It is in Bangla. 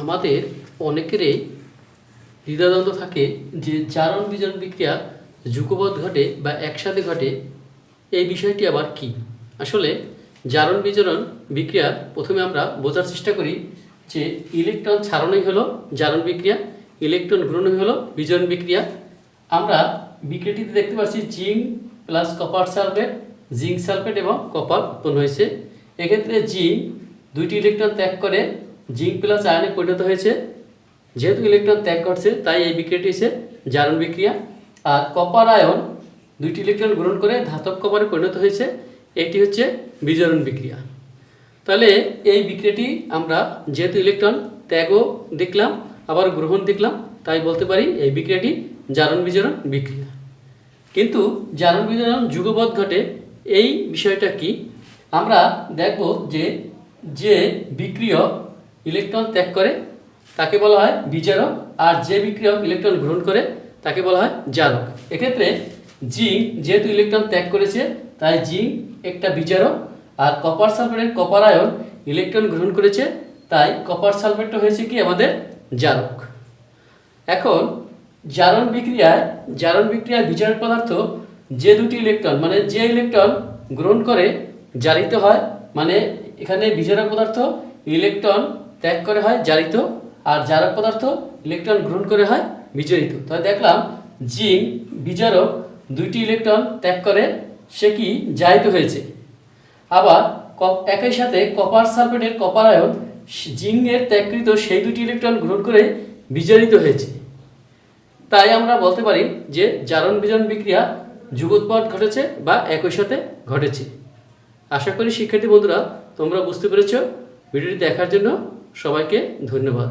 আমাদের অনেকেরই দ্বিধাদ্বন্দ্ব থাকে যে জারণ বিজন বিক্রিয়া, যুগপৎ ঘটে বা একসাথে ঘটে, এই বিষয়টি আবার কি? আসলে জারণ বিজারণ বিক্রিয়া প্রথমে আমরা বোঝার চেষ্টা করি যে ইলেকট্রন ছাড়ানোই হলো জারণ বিক্রিয়া, ইলেকট্রন গ্রহণই হলো বিজারণ বিক্রিয়া। আমরা বিক্রিয়াটিতে দেখতে পাচ্ছি zinc plus copper sulphate, zinc sulphate এবং কপার উৎপন্ন হয়েছে। এক্ষেত্রে জিঙ্ক দুইটি ইলেকট্রন ত্যাগ করে জিঙ্ক প্লাস আয়নে পরিণত হয়েছে। যেহেতু ইলেকট্রন ত্যাগ করছে তাই এই বিক্রিয়াটি হচ্ছে জারণ বিক্রিয়া। আর কপার আয়ন দুইটি ইলেকট্রন গ্রহণ করে ধাতব কপারে পরিণত হয়েছে এটি হচ্ছে বিজারণ বিক্রিয়া। তাহলে এই বিক্রিয়াটি আমরা যেহেতু ইলেকট্রন ত্যাগও দেখলাম, আবার গ্রহণ দেখলাম, তাই বলতে পারি এই বিক্রিয়াটি জারণ বিজারণ বিক্রিয়া। কিন্তু জারণ বিজারণ যুগপৎ ঘটে, এই বিষয়টা কি? আমরা দেখব যে যে বিক্রিয়ক ইলেকট্রন ত্যাগ করে, তাকে বলা হয় বিজারক, আর যে বিক্রিয়ক ইলেকট্রন গ্রহণ করে, তাকে বলা হয় জারক। এক্ষেত্রে জিঙ্ক যেহেতু ইলেকট্রন ত্যাগ করেছে, তাই জিঙ্ক একটা বিজারক, আর কপার সালফেটের কপার আয়ন ইলেকট্রন গ্রহণ করেছে, তাই কপার সালফেটটা হয়েছে কি আমাদের জারক। এখন, জারণ বিক্রিয়ায় জারণ বিক্রিয়ায় বিজারক পদার্থ যে দুটি ইলেকট্রন মানে যে ইলেকট্রন গ্রহণ করে, জারিত হয় মানে এখানে বিজারক পদার্থ ইলেকট্রন ত্যাগ করে হয়, জারিত, আর জারক পদার্থ, ইলেকট্রন গ্রহণ করে হয় বিজারিত তাই দেখলাম জিঙ্ক বিজারক দুইটি ইলেকট্রন ত্যাগ করে, সে কি জারিত হয়েছে? আবার একই সাথে কপার সালফেটের কপার আয়ন জিঙ্কের ত্যাগকৃত সেই দুটি ইলেকট্রন গ্রহণ করে বিজারিত হয়েছে। তাই আমরা বলতে পারি যে জারণ বিজারণ বিক্রিয়া যুগোৎপাদ ঘটেছে বা একই সাথে ঘটেছে। আশা করি শিক্ষার্থী বন্ধুরা, তোমরা বুঝতে পেরেছ। ভিডিওটি দেখার জন্য সবাইকে ধন্যবাদ।